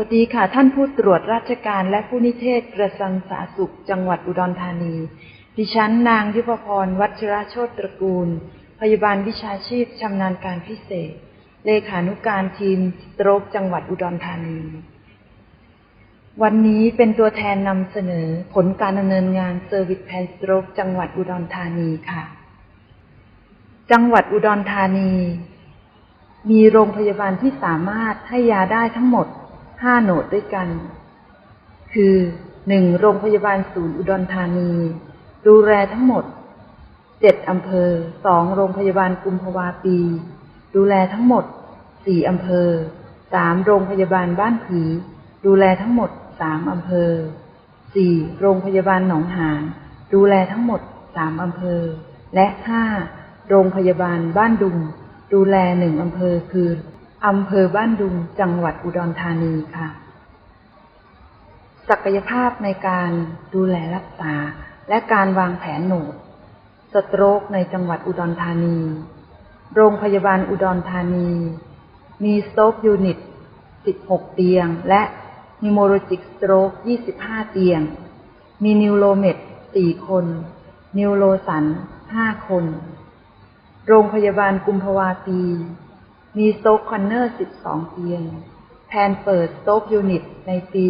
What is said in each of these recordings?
วัสดีค่ะ ท่านผู้ตรวจราชการและผู้นิเทศกระทรวงสาธารณสุข จังหวัดอุดรธานี ดิฉันนางยุพพร วัชรโชตตระกูล พยาบาลวิชาชีพชำนาญการพิเศษ เลขานุการทีมสโตรกจังหวัดอุดรธานี วันนี้เป็นตัวแทนนำเสนอผลการดำเนินงานเซอร์วิสแพนสโตรกจังหวัดอุดรธานีค่ะ จังหวัดอุดรธานี มีโรงพยาบาลที่สามารถให้ยาได้ทั้งหมด 5โหนดด้วยกัน คือ 1. โรงพยาบาลศูนย์อุดรธานี ดูแลทั้งหมด7อำเภอ 2. โรงพยาบาลกุมภาวาปี ดูแลทั้งหมด4อำเภอ 3. โรงพยาบาลบ้านผือดูแลทั้งหมด3อำเภอ 4. โรงพยาบาลหนองหานดูแลทั้งหมด3อำเภอ และ 5. โรงพยาบาลบ้านดุง ดูแลหนึ่งอำเภอคือ อำเภอบ้านดุง จังหวัดอุดรธานีค่ะ ศักยภาพในการดูแลรักษา และการวางแผนโหนด สโตรกในจังหวัดอุดรธานี โรงพยาบาลอุดรธานี มีสโตรกยูนิต 16 เตียง และนิโมโรจิกสโตรก 25 เตียง มีนิวโรเมด4 คน นิวโรสัน 5 คน โรงพยาบาลกุมภาวาปี มีสโต๊กคอนเนอร์ 12 เตียง แพนเปิดสโต๊กยูนิตในปี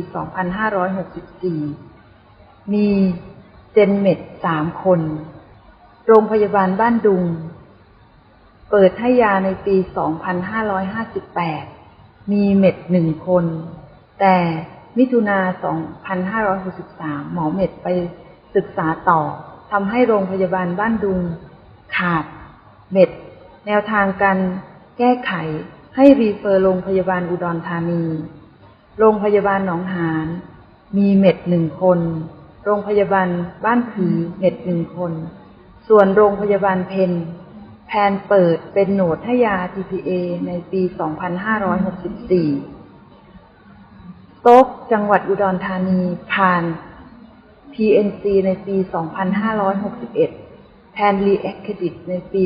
2564 มีเจนเมด3 คน โรงพยาบาลบ้านดุง เปิดให้ยาในปี 2558 มีเม็ดหนึ่งคน แต่มิถุนา 2563 หมอเม็ดไปศึกษาต่อทำให้โรงพยาบาลบ้านดุง ขาดเม็ด แนวทางการ แก้ไขให้รีเฟอร์โรงพยาบาลอุดรธานี โรงพยาบาลหนองหาน มีเม็ดหนึ่งคน โรงพยาบาลบ้านผือเม็ดหนึ่งคน ส่วนโรงพยาบาลเพนแพนเปิดเป็นโหนดให้ยา TPA ในปี 2564 โต๊กจังหวัดอุดรธานีผ่าน PNC ในปี 2561 แทนรีแอคเครดิตในปี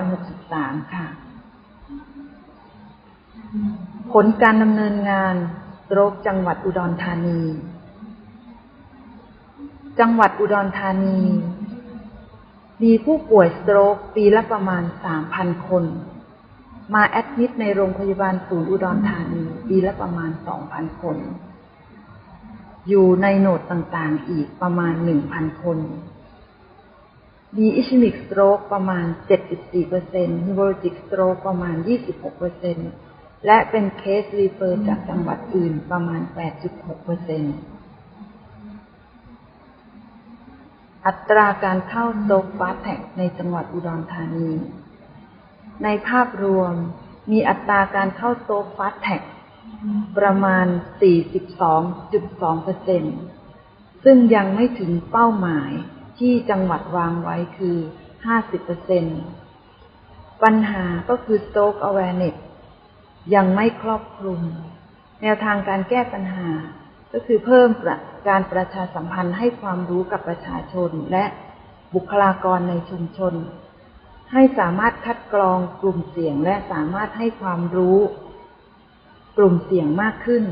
2563 ค่ะ ผลการดำเนินงานโรคจังหวัดอุดรธานี จังหวัดอุดรธานี มีผู้ป่วยสโตรกปีละประมาณ 3,000 คน มาแอดมิดในโรงพยาบาลศูนย์อุดรธานี ปีละประมาณ 2,000 คน อยู่ในโหนดต่างๆ อีกประมาณ 1,000 คนมีอิชมิกสโตรกประมาณ 74%ฮิโบโลจิกสโตรกประมาณ 26% และเป็นเคสรีเฟอร์จากจังหวัดอื่นประมาณ 8.6%อัตราการเข้าโซฟาแท็กในจังหวัดอุดรธานี ในภาพรวมมีอัตราการเข้าโซฟาแท็กประมาณ 42.2%ซึ่งยังไม่ถึงเป้าหมายที่จังหวัดวางไว้คือ 50%ปัญหาก็คือ stroke awareness ยังไม่ครอบคลุม แนวทางการแก้ปัญหา ก็คือเพิ่มการประชาสัมพันธ์ให้ความรู้กับประชาชนและบุคลากรในชุมชน ให้สามารถคัดกรองกลุ่มเสี่ยงและสามารถให้ความรู้ กลุ่มเสี่ยงมากขึ้น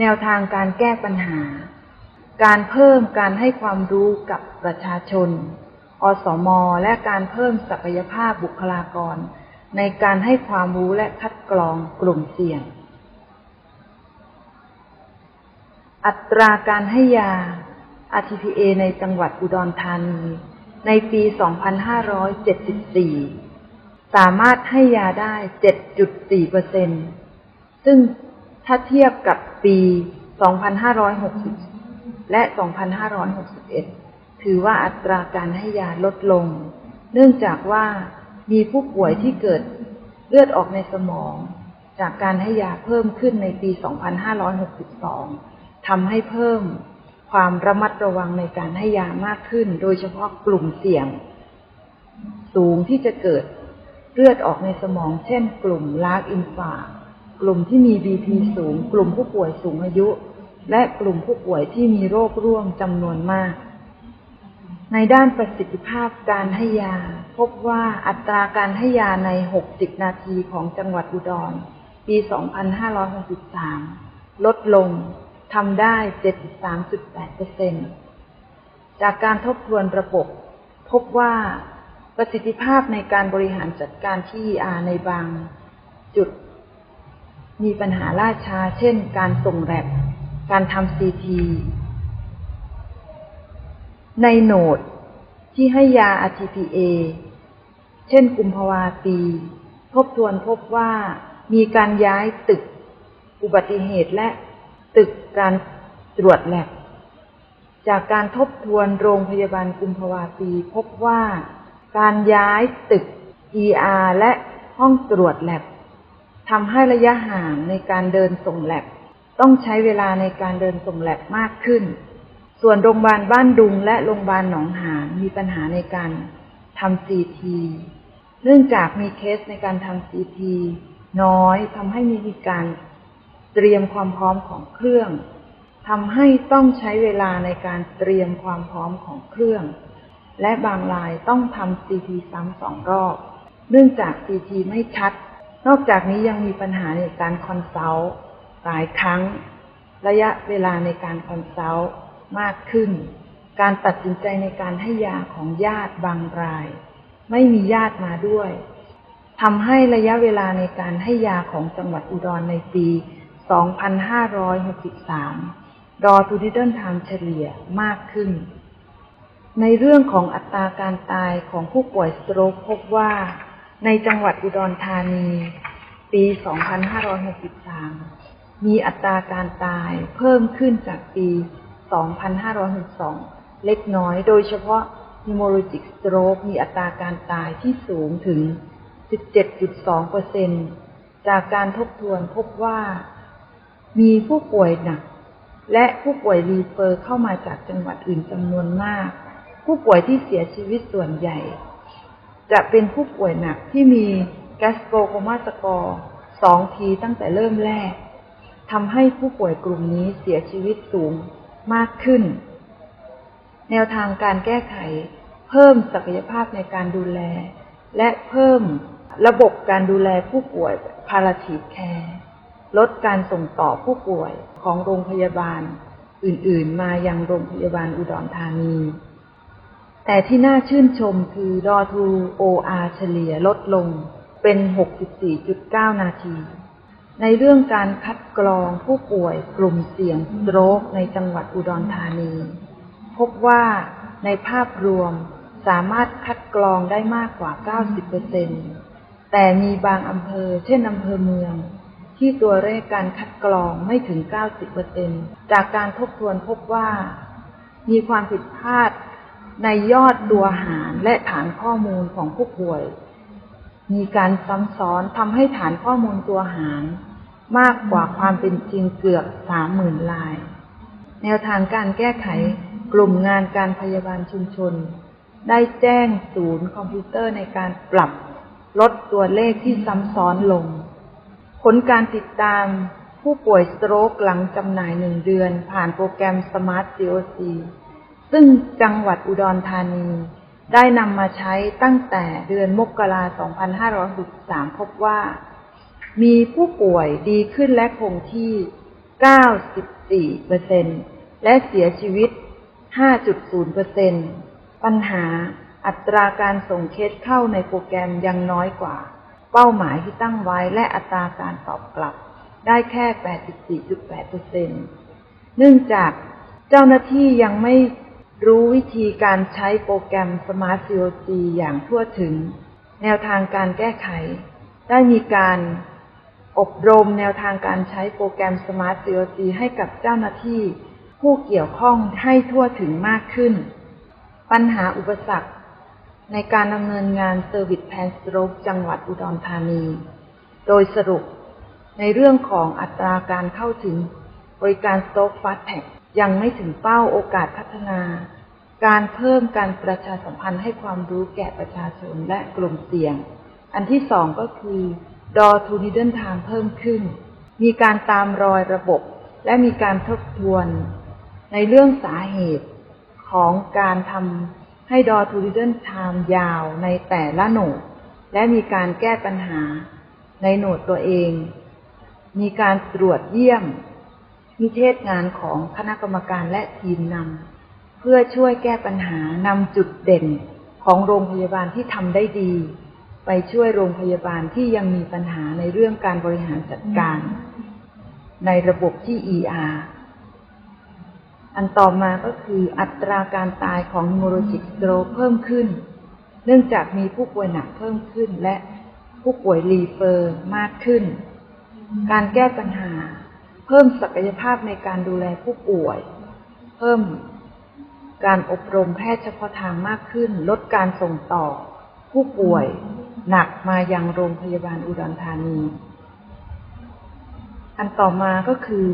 แนวทางการแก้ปัญหา การเพิ่มการให้ความรู้กับประชาชน อสม และการเพิ่มศักยภาพบุคลากร ในการให้ความรู้และคัดกรองกลุ่มเสี่ยง อัตราการให้ยา RTPA ในจังหวัดอุดรธานี ในปี 2574 สามารถให้ยาได้ 7.4%ซึ่งถ้าเทียบกับปี 2560 และ 2561 ถือว่าอัตราการให้ยาลดลง เนื่องจากว่า มีผู้ป่วยที่เกิดเลือดออกในสมอง จากการให้ยาเพิ่มขึ้นในปี 2562 ทำให้เพิ่มความระมัดระวังในการให้ยามากขึ้น โดยเฉพาะกลุ่มเสี่ยง สูงที่จะเกิดเลือดออกในสมอง เช่น กลุ่มลากอินฟากลุ่มที่มี BP สูง กลุ่มผู้ป่วยสูงอายุ และกลุ่มผู้ป่วยที่มีโรคร่วมจำนวนมาก ในด้านประสิทธิภาพการให้ยา พบว่าอัตราการให้ยาใน 60 นาทีของจังหวัดอุดร ปี 2563 ลดลงทำได้ 73.8%จากการทบทวนระบบ พบว่าประสิทธิภาพในการบริหารจัดการที่ ER ในบางจุด มีปัญหาล่าช้า เช่น การส่งแรบการทำ CT ในโหนดที่ให้ยา RTPA เช่นกุมภาวาปี ทบทวนพบว่ามีการย้ายตึก อุบัติเหตุและตึกการตรวจแลบจากการทบทวนโรงพยาบาลกุมภาวาปี พบว่าการย้ายตึก ER และห้องตรวจแลบทำให้ระยะห่างในการเดินส่งแลบต้องใช้เวลาในการเดินส่งแลบมากขึ้น ส่วนโรงพยาบาลบ้านดุงและโรงพยาบาลหนองหานมีปัญหาในการทำซีทีเนื่องจากมีเคสในการทำซีทีน้อยทำให้มีการเตรียมความพร้อมของเครื่องทำให้ต้องใช้เวลาในการเตรียมความพร้อมของเครื่อง และบางรายต้องทำซีทีซ้ำสองรอบ เนื่องจากซีทีไม่ชัด นอกจากนี้ยังมีปัญหาในการคอนซัลท์หลายครั้ง ระยะเวลาในการคอนซัลท์ มากขึ้น การตัดสินใจในการให้ยาของญาติบางราย ไม่มีญาติมาด้วยทำให้ระยะเวลาในการให้ยาของจังหวัดอุดรในปี 2563 รอทูดิเดิลไทม์เฉลี่ยมากขึ้น ในเรื่องของอัตราการตายของผู้ป่วยสโตรกพบว่า ในจังหวัดอุดรธานี ปี 2563 มีอัตราการตายเพิ่มขึ้นจากปี 2562 เล็กน้อย โดยเฉพาะ hemorrhagic stroke มีอัตราการตายที่สูงถึง 17.2%จากการทบทวนพบว่า มีผู้ป่วยหนัก และผู้ป่วยรีเฟอร์เข้ามาจากจังหวัดอื่นจำนวนมาก ผู้ป่วยที่เสียชีวิตส่วนใหญ่ จะเป็นผู้ป่วยหนักที่มีแกสโตรโคมาสกอร์สองทีตั้งแต่เริ่มแรกทำให้ผู้ป่วยกลุ่มนี้เสียชีวิตสูง มากขึ้น แนวทางการแก้ไข เพิ่มศักยภาพในการดูแล และเพิ่มระบบการดูแลผู้ป่วยพาราทีแคร์ลดการส่งต่อผู้ป่วยของโรงพยาบาลอื่น ๆ มายังโรงพยาบาลอุดรธานี แต่ที่น่าชื่นชมคือรอทู OR เฉลี่ยลดลงเป็น 64.9 นาที ในเรื่องการคัดกรองผู้ป่วยกลุ่มเสี่ยงสโตรกในจังหวัดอุดรธานี พบว่าในภาพรวมสามารถคัดกรองได้มากกว่า 90%แต่มีบางอำเภอ เช่นอำเภอเมือง ที่ตัวเลขการคัดกรองไม่ถึง 90%จากการทบทวนพบว่า มีความผิดพลาดในยอดตัวหารและฐานข้อมูลของผู้ป่วย มีการซ้ำซ้อนทำให้ฐานข้อมูลตัวหาร มากกว่าความเป็นจริงเกือบสามหมื่นลาย แนวทางการแก้ไขกลุ่มงานการพยาบาลชุมชน ได้แจ้งศูนย์คอมพิวเตอร์ในการปรับลดตัวเลขที่ซ้ำซ้อนลง ผลการติดตามผู้ป่วยสโตรกหลังจำหน่ายหนึ่งเดือน ผ่านโปรแกรม Smart COC ซึ่งจังหวัดอุดรธานี ได้นำมาใช้ตั้งแต่เดือนมกรา2563 พบว่า มีผู้ป่วยดีขึ้นและคงที่ 94%และเสียชีวิต 5.0%ปัญหาอัตราการส่งเคสเข้าในโปรแกรมยังน้อยกว่า เป้าหมายที่ตั้งไว้และอัตราการตอบกลับ ได้แค่ 84.8%เนื่องจากเจ้าหน้าที่ยังไม่ รู้วิธีการใช้โปรแกรม Smart COG อย่างทั่วถึง แนวทางการแก้ไข ได้มีการอบรมแนวทางการใช้โปรแกรม Smart COG ให้กับเจ้าหน้าที่ ผู้เกี่ยวข้องให้ทั่วถึงมากขึ้น ปัญหาอุปสรรค ในการดำเนินงาน Service Plan Stroke จังหวัดอุดรธานี โดยสรุปในเรื่องของอัตราการเข้าถึงบริการ Stroke Fast Track ยังไม่ถึงเป้าโอกาสพัฒนา การเพิ่มการประชาสัมพันธ์ให้ความรู้แก่ประชาชนและกลุ่มเสี่ยง อันที่สองก็คือ Door to Needle Time เพิ่มขึ้น มีการตามรอยระบบ และมีการทบทวน ในเรื่องสาเหตุของการทำให้ Door to Needle Time ยาวในแต่ละโหนดและมีการแก้ปัญหาในโหนดตัวเอง มีการตรวจเยี่ยม นิเทศงานของคณะกรรมการและทีมนำเพื่อช่วยแก้ปัญหานำจุดเด่นของโรงพยาบาลที่ทำได้ดี ไปช่วยโรงพยาบาลที่ยังมีปัญหาในเรื่องการบริหารจัดการ ในระบบที่ ER อันต่อมาก็คืออัตราการตายของ hemorrhagic stroke เพิ่มขึ้น เนื่องจากมีผู้ป่วยหนักเพิ่มขึ้นและผู้ป่วยรีเฟอร์มากขึ้น การแก้ปัญหา เพิ่มศักยภาพในการดูแลผู้ป่วย เพิ่มการอบรมแพทย์เฉพาะทางมากขึ้น ลดการส่งต่อ ผู้ป่วยหนักมายังโรงพยาบาลอุดรธานี อันต่อมาก็คือ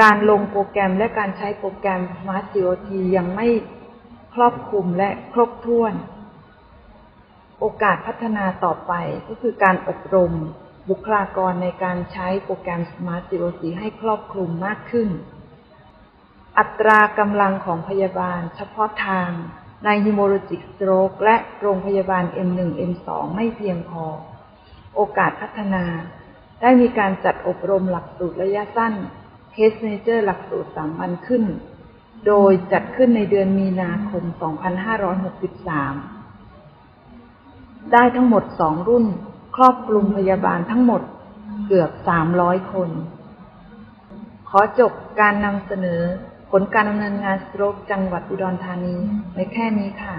การลงโปรแกรมและการใช้โปรแกรม Smart COT ยังไม่ครอบคลุมและครบถ้วน โอกาสพัฒนาต่อไปก็คือการอบรม บุคลากรในการใช้โปรแกรม Smart COT ให้ครอบคลุมมากขึ้น อัตรากำลังของพยาบาลเฉพาะทางใน Hemorrhagic Stroke และโรงพยาบาล M1 M2 ไม่เพียงพอ โอกาสพัฒนา ได้มีการจัดอบรมหลักสูตรระยะสั้น Case Manager หลักสูตรสามวันขึ้น โดยจัดขึ้นในเดือนมีนาคม 2563 ได้ทั้งหมดสองรุ่น ครอบคลุมพยาบาลทั้งหมดเกือบ 300 คน ขอจบการนำเสนอผลการดำเนินงานสโตรกจังหวัดอุดรธานีไว้แค่นี้ค่ะ